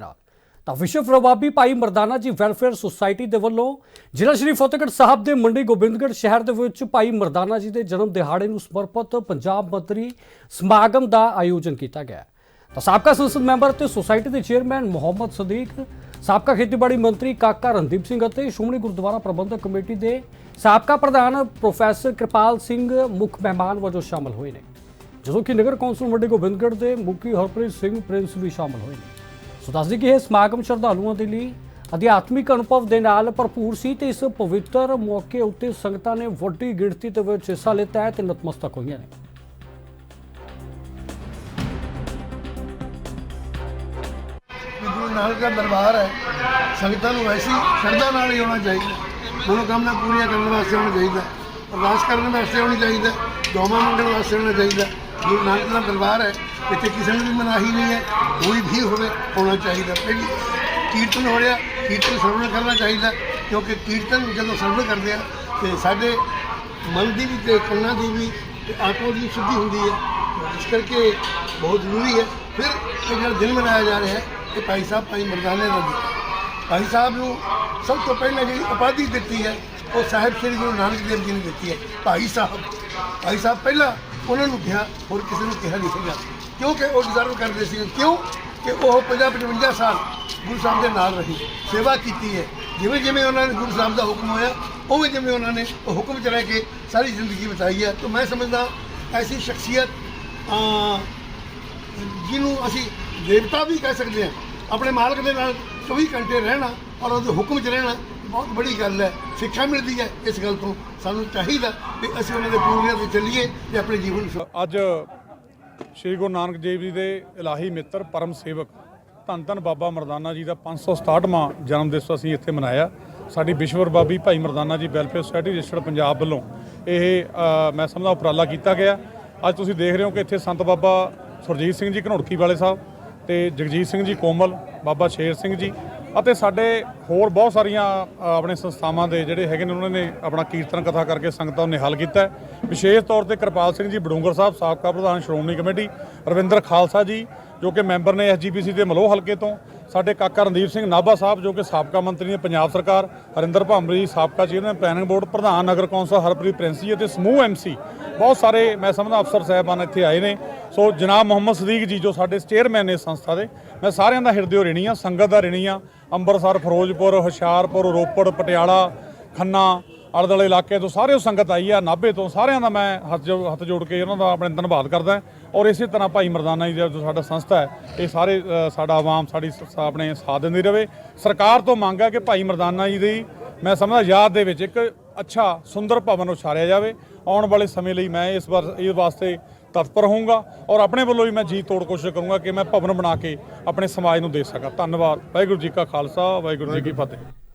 ਨਾਲ ਤਾਂ ਵਿਸ਼ਵ ਪ੍ਰਭਾਵੀ ਭਾਈ ਮਰਦਾਨਾ ਜੀ ਵੈਲਫੇਅਰ ਸੁਸਾਇਟੀ ਦੇ ਵੱਲੋਂ ਜ਼ਿਲ੍ਹਾ ਸ਼੍ਰੀ ਫਤਿਹਗੜ੍ਹ ਸਾਹਿਬ ਦੇ ਮੰਡੀ ਗੋਬਿੰਦਗੜ੍ਹ ਸ਼ਹਿਰ ਦੇ ਵਿੱਚ ਭਾਈ ਮਰਦਾਨਾ ਜੀ ਦੇ ਜਨਮ ਦਿਹਾੜੇ ਨੂੰ ਸਮਰਪਿਤ ਪੰਜਾਬ ਮੰਤਰੀ ਸਮਾਗਮ ਦਾ ਆਯੋਜਨ ਕੀਤਾ ਗਿਆ। ਤਾਂ ਸਾਬਕਾ ਸੰਸਦ ਮੈਂਬਰ ਅਤੇ ਸੁਸਾਇਟੀ ਦੇ ਚੇਅਰਮੈਨ ਮੁਹੰਮਦ ਸਦੀਕ, ਸਾਬਕਾ ਖੇਤੀਬਾੜੀ ਮੰਤਰੀ ਕਾਕਾ ਰਣਦੀਪ ਸਿੰਘ ਅਤੇ ਸ਼੍ਰੋਮਣੀ ਗੁਰਦੁਆਰਾ ਪ੍ਰਬੰਧਕ ਕਮੇਟੀ ਦੇ ਸਾਬਕਾ ਪ੍ਰਧਾਨ ਪ੍ਰੋਫੈਸਰ ਕਿਰਪਾਲ ਸਿੰਘ ਮੁੱਖ ਮਹਿਮਾਨ ਵਜੋਂ ਸ਼ਾਮਲ ਹੋਏ ਨੇ। ਜਦੋਂ ਕਿ ਨਗਰ ਕੌਂਸਲ ਮੰਡੀ ਗੋਬਿੰਦਗੜ੍ਹ ਦੇ ਮੁਖੀ ਹਰਪ੍ਰੀਤ ਸਿੰਘ ਪ੍ਰਿੰਸ ਵੀ ਸ਼ਾਮਲ ਹੋਏ ਨੇ। ਸੋ ਦੱਸਦੀ ਕਿ ਇਹ ਸਮਾਗਮ ਸ਼ਰਧਾਲੂਆਂ ਦੇ ਲਈ ਅਧਿਆਤਮਿਕ ਅਨੁਭਵ ਦੇ ਨਾਲ ਭਰਪੂਰ ਸੀ ਤੇ ਇਸ ਪਵਿੱਤਰ ਮੌਕੇ ਉੱਤੇ ਸੰਗਤਾਂ ਨੇ ਵੱਡੀ ਗਿਣਤੀ ਦੇ ਵਿੱਚ ਹਿੱਸਾ ਲਿੱਤਾ ਹੈ ਤੇ ਨਤਮਸਤਕ ਹੋਈਆਂ ਨੇ। ਗੁਰੂ ਨਾਨਕ ਦਾ ਦਰਬਾਰ ਹੈ। ਸੰਗਤਾਂ ਨੂੰ ਐਸੀ ਸ਼ਰਧਾ ਨਾਲ ਹੀ ਆਉਣਾ ਚਾਹੀਦਾ। ਮਨੋਕਾਮਨਾ ਪੂਰੀਆਂ ਕਰਨ ਵਾਸਤੇ ਆਉਣਾ ਚਾਹੀਦਾ। ਅਰਦਾਸ ਕਰਨ ਵਾਸਤੇ ਆਉਣਾ ਚਾਹੀਦਾ। ਦੁਆਵਾਂ ਮੰਗਣ ਵਾਸਤੇ ਆਉਣਾ ਚਾਹੀਦਾ। ਗੁਰੂ ਨਾਨਕ ਦਾ ਦਰਬਾਰ ਹੈ, ਇੱਥੇ ਕਿਸੇ ਨੂੰ ਵੀ ਮਨਾਹੀ ਨਹੀਂ ਹੈ, ਕੋਈ ਵੀ ਹੋਵੇ ਹੋਣਾ ਚਾਹੀਦਾ। ਪਹਿਲੀ ਕੀਰਤਨ ਹੋ ਰਿਹਾ, ਕੀਰਤਨ ਸਰਵਣ ਕਰਨਾ ਚਾਹੀਦਾ, ਕਿਉਂਕਿ ਕੀਰਤਨ ਜਦੋਂ ਸਰਵਣ ਕਰਦੇ ਆ, ਤੇ ਸਾਡੇ ਮਨ ਦੀ ਵੀ ਤੇ ਕੰਨਾਂ ਦੀ ਵੀ ਤੇ ਆਤਮਾ ਦੀ ਵੀ ਸ਼ੁੱਧੀ ਹੁੰਦੀ ਹੈ। ਇਸ ਕਰਕੇ ਬਹੁਤ ਜ਼ਰੂਰੀ ਹੈ। ਫਿਰ ਇਹ ਜਿਹੜਾ ਦਿਨ ਮਨਾਇਆ ਜਾ ਰਿਹਾ ਹੈ, ਇਹ ਭਾਈ ਸਾਹਿਬ, ਭਾਈ ਮਰਦਾਨੇ ਦਾ ਦਿਨ ਭਾਈ ਸਾਹਿਬ ਨੂੰ ਸਭ ਤੋਂ ਪਹਿਲਾਂ ਜਿਹੜੀ ਉਪਾਧੀ ਦਿੱਤੀ ਹੈ, ਉਹ ਸਾਹਿਬ ਸ੍ਰੀ ਗੁਰੂ ਨਾਨਕ ਦੇਵ ਜੀ ਨੇ ਦਿੱਤੀ ਹੈ, ਭਾਈ ਸਾਹਿਬ। ਭਾਈ ਸਾਹਿਬ ਪਹਿਲਾਂ ਉਹਨਾਂ ਨੂੰ ਕਿਹਾ, ਹੋਰ ਕਿਸੇ ਨੂੰ ਕਿਹਾ ਨਹੀਂ ਸੀਗਾ। ਕਿਉਂਕਿ ਉਹ ਡਿਜ਼ਰਵ ਕਰਦੇ ਸੀ? ਕਿਉਂ ਕਿ ਉਹ 50 55 ਸਾਲ ਗੁਰੂ ਸਾਹਿਬ ਦੇ ਨਾਲ ਰਹੀ, ਸੇਵਾ ਕੀਤੀ ਹੈ। ਜਿਵੇਂ ਜਿਵੇਂ ਉਹਨਾਂ ਨੇ ਗੁਰੂ ਸਾਹਿਬ ਦਾ ਹੁਕਮ ਹੋਇਆ, ਉਵੇਂ ਜਿਵੇਂ ਉਹਨਾਂ ਨੇ ਉਹ ਹੁਕਮ ਚ ਰਹਿ ਕੇ ਸਾਰੀ ਜ਼ਿੰਦਗੀ ਬਿਤਾਈ ਹੈ। ਤਾਂ ਮੈਂ ਸਮਝਦਾ, ਐਸੀ ਸ਼ਖਸੀਅਤ ਜਿਹਨੂੰ ਅਸੀਂ ਦੇਵਤਾ ਵੀ ਕਹਿ ਸਕਦੇ ਹਾਂ, ਆਪਣੇ ਮਾਲਕ ਦੇ ਨਾਲ 24 ਘੰਟੇ ਰਹਿਣਾ ਔਰ ਉਹਦੇ ਹੁਕਮ 'ਚ ਰਹਿਣਾ ਬਹੁਤ ਬੜੀ ਗੱਲ ਹੈ। ਸਿੱਖਿਆ ਮਿਲਦੀ ਹੈ ਇਸ ਗੱਲ ਤੋਂ। ਸਾਨੂੰ ਚਾਹੀਦਾ ਕਿ ਅਸੀਂ ਉਹਨਾਂ ਦੇ ਪੂਰਿਆਂ ਤੇ ਚੱਲੀਏ ਤੇ ਆਪਣੇ ਜੀਵਨ ਅੱਜ ਸ੍ਰੀ ਗੁਰੂ ਨਾਨਕ ਦੇਵ ਜੀ ਦੇ ਇਲਾਹੀ ਮਿੱਤਰ, ਪਰਮ ਸੇਵਕ ਧੰਨ ਧੰਨ ਬਾਬਾ ਮਰਦਾਨਾ ਜੀ ਦਾ 567ਵਾਂ ਜਨਮ ਦਿਵਸ ਅਸੀਂ ਇੱਥੇ ਮਨਾਇਆ। ਸਾਡੀ ਵਿਸ਼ਵਰ ਬਾਬੀ ਭਾਈ Mardana ji welfare society registered Punjab ਵੱਲੋਂ ਇਹ ਮੈਂ ਸਮਝਦਾ ਉਪਰਾਲਾ ਕੀਤਾ ਗਿਆ। ਅੱਜ ਤੁਸੀਂ ਦੇਖ ਰਹੇ ਹੋ ਕਿ ਇੱਥੇ ਸੰਤ ਬਾਬਾ ਸੁਰਜੀਤ ਸਿੰਘ ਜੀ ਘਨੌੜਕੀ ਵਾਲੇ ਸਾਹਿਬ ਤੇ ਜਗਜੀਤ ਸਿੰਘ ਜੀ ਕੋਮਲ, ਬਾਬਾ ਸ਼ੇਰ ਸਿੰਘ ਜੀ ਅਤੇ ਸਾਡੇ ਹੋਰ ਬਹੁਤ ਸਾਰੀਆਂ ਆਪਣੇ ਸੰਸਥਾਵਾਂ ਦੇ ਜਿਹੜੇ ਹੈਗੇ ਨੇ, ਉਹਨਾਂ ਨੇ ਆਪਣਾ ਕੀਰਤਨ ਕਥਾ ਕਰਕੇ ਸੰਗਤਾਂ ਨੂੰ ਨਿਹਾਲ ਕੀਤਾ ਵਿਸ਼ੇਸ਼ ਤੌਰ ਤੇ ਕਿਰਪਾਲ ਸਿੰਘ ਜੀ, ਬਡੂੰਗਰ ਸਾਹਿਬ, ਸਾਬਕਾ ਪ੍ਰਧਾਨ, ਸ਼੍ਰੋਮਣੀ ਕਮੇਟੀ, ਰਵਿੰਦਰ ਖਾਲਸਾ ਜੀ, ਜੋ ਕਿ ਮੈਂਬਰ ਨੇ ਐਸਜੀਪੀਸੀ ਦੇ ਮਲੋਹ ਹਲਕੇ ਤੋਂ ਸਾਡੇ ਕਾਕਾ ਰਣਦੀਪ ਸਿੰਘ ਨਾਭਾ ਸਾਹਿਬ, ਜੋ ਕਿ ਸਾਬਕਾ ਮੰਤਰੀ ਨੇ ਪੰਜਾਬ ਸਰਕਾਰ, ਹਰਿੰਦਰ ਭਾਂਬਰੀ ਸਾਬਕਾ ਚੇਅਰਮੈਨ ਪਲੈਨਿੰਗ ਬੋਰਡ ਪ੍ਰਧਾਨ ਨਗਰ ਕੌਂਸਲ, ਹਰਪ੍ਰੀਤ ਪ੍ਰਿੰਸੀ ਅਤੇ ਸਮੂਹ ਐਮਸੀ ਬਹੁਤ ਸਾਰੇ ਮੈਂ ਸਮਝਦਾ ਅਫਸਰ ਸਾਹਿਬਾਨ ਇੱਥੇ ਆਏ ਨੇ। ਸੋ ਜਨਾਬ ਮੁਹੰਮਦ ਸਦੀਕ ਜੀ, ਜੋ ਸਾਡੇ ਚੇਅਰਮੈਨ ਨੇ ਇਸ ਸੰਸਥਾ ਦੇ, ਮੈਂ ਸਾਰਿਆਂ ਦਾ ਹਿਰਦੇ ਰਿਣੀ ਆ ਸੰਗਤ ਦਾ ਰਿਣੀ ਆ ਅੰਮ੍ਰਿਤਸਰ, ਫਿਰੋਜ਼ਪੁਰ, ਹੁਸ਼ਿਆਰਪੁਰ, ਰੋਪੜ, ਪਟਿਆਲਾ, ਖੰਨਾ ਆਲੇ ਦੁਆਲੇ ਇਲਾਕੇ ਤੋਂ ਸਾਰੇ ਸੰਗਤ ਆਈ ਆ, ਨਾਭੇ ਤੋਂ ਸਾਰਿਆਂ ਦਾ ਮੈਂ ਹੱਥ ਜੋ- ਹੱਥ ਜੋੜ ਕੇ ਉਹਨਾਂ ਦਾ ਆਪਣੇ ਧੰਨਵਾਦ ਕਰਦਾ ਔਰ ਇਸੇ ਤਰ੍ਹਾਂ ਭਾਈ ਮਰਦਾਨਾ ਜੀ ਦਾ ਜੋ ਸਾਡਾ ਸੰਸਥਾ ਹੈ, ਇਹ ਸਾਰੇ ਸਾਡਾ ਆਵਾਮ, ਸਾਡੀ ਆਪਣੇ ਸਾਥ ਦਿੰਦੀ ਰਹੇ ਸਰਕਾਰ ਤੋਂ ਮੰਗ ਹੈ ਕਿ ਭਾਈ ਮਰਦਾਨਾ ਜੀ ਦੀ, ਮੈਂ ਸਮਝਦਾ ਯਾਦ ਦੇ ਵਿੱਚ ਇੱਕ ਅੱਛਾ, ਸੁੰਦਰ ਭਵਨ ਉਸਾਰਿਆ ਜਾਵੇ। ਆਉਣ ਵਾਲੇ ਸਮੇਂ ਲਈ ਮੈਂ ਇਸ ਵਾਰ ਇਸ ਵਾਸਤੇ ਤਤਪਰ ਹੋਊਂਗਾ। ਔਰ ਆਪਣੇ ਵੱਲੋਂ ਵੀ ਮੈਂ ਜੀ ਤੋੜ ਕੋਸ਼ਿਸ਼ ਕਰੂੰਗਾ ਕਿ ਮੈਂ ਭਵਨ ਬਣਾ ਕੇ ਆਪਣੇ ਸਮਾਜ ਨੂੰ ਦੇ ਸਕਾਂ। ਧੰਨਵਾਦ। ਵਾਹਿਗੁਰੂ ਜੀ ਕਾ ਖਾਲਸਾ, ਵਾਹਿਗੁਰੂ ਜੀ ਕੀ ਫਤਿਹ।